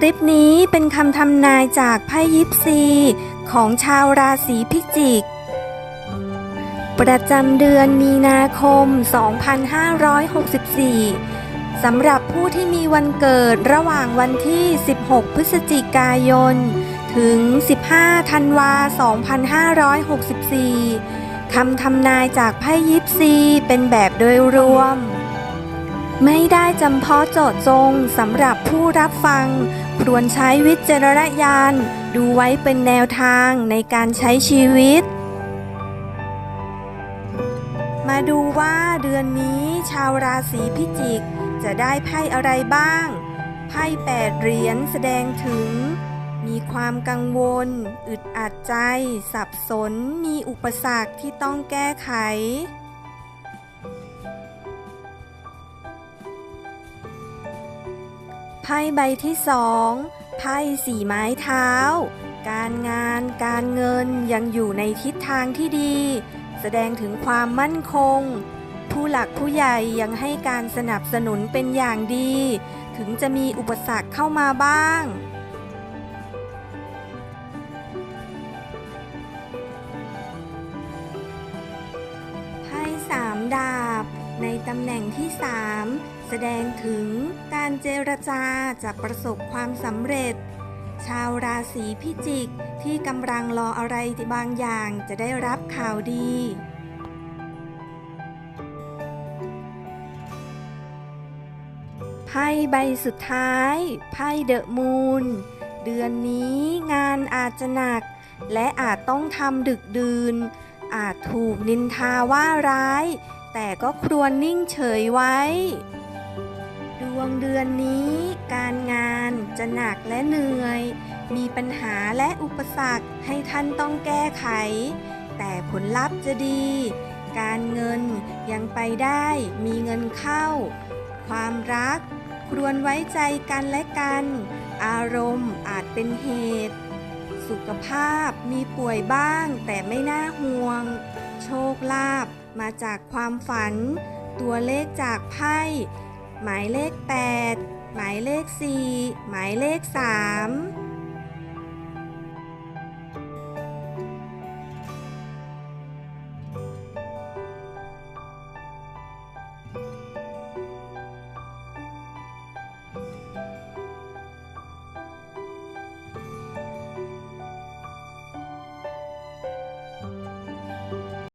คลิปนี้เป็นคำทำนายจากไพ่ยิปซี ของชาวราศีพิจิก ประจำเดือนมีนาคม 2564 สำหรับผู้ที่มีวันเกิดระหว่างวันที่ 16 พฤศจิกายน ถึง 15 ธันวา 2564 คำทำนายจากไพ่ยิปซีเป็นแบบโดยรวมไม่ได้จำเพาะเจาะจงสำหรับผู้รับฟัง ควรใช้วิจารณญาณ ดูไว้เป็นแนวทางในการใช้ชีวิต มาดูว่าเดือนนี้ชาวราศีพิจิก จะได้ไพ่อะไรบ้าง ไพ่แปดเหรียญแสดงถึง มีความกังวล อึดอัดใจ สับสน มีอุปสรรคที่ต้องแก้ไข ไพ่ใบที่สองไพ่สี่ไม้เท้า การงานการเงินยังอยู่ในทิศทางที่ดี แสดงถึงความมั่นคง ผู้หลักผู้ใหญ่ยังให้การสนับสนุนเป็นอย่างดี ถึงจะมีอุปสรรคเข้ามาบ้างไพ่สามดาบ ในตำแหน่งที่ 3 แสดงถึงการเจรจาจะประสบความสำเร็จ ชาวราศีพิจิกที่กำลังรออะไรบางอย่างจะได้รับข่าวดีไพ่ใบสุดท้ายไพ่เดอะมูนเดือนนี้งานอาจจะหนัก และอาจต้องทำดึกดื่นอาจถูกนินทาว่าร้าย แต่ก็ครวรนิ่งเฉยไว้ ดวงเดือนนี้การงานจะหนักและเหนื่อย มีปัญหาและอุปสรรคให้ท่านต้องแก้ไข แต่ผลลัพธ์จะดี การเงินยังไปได้มีเงินเข้า ความรักครวรไว้ใจกันและกัน อารมณ์อาจเป็นเหตุ สุขภาพมีป่วยบ้างแต่ไม่น่าห่วง โชคลาภ มาจากความฝัน ตัวเลขจากไพ่ หมายเลข 8 หมายเลข 4 หมายเลข 3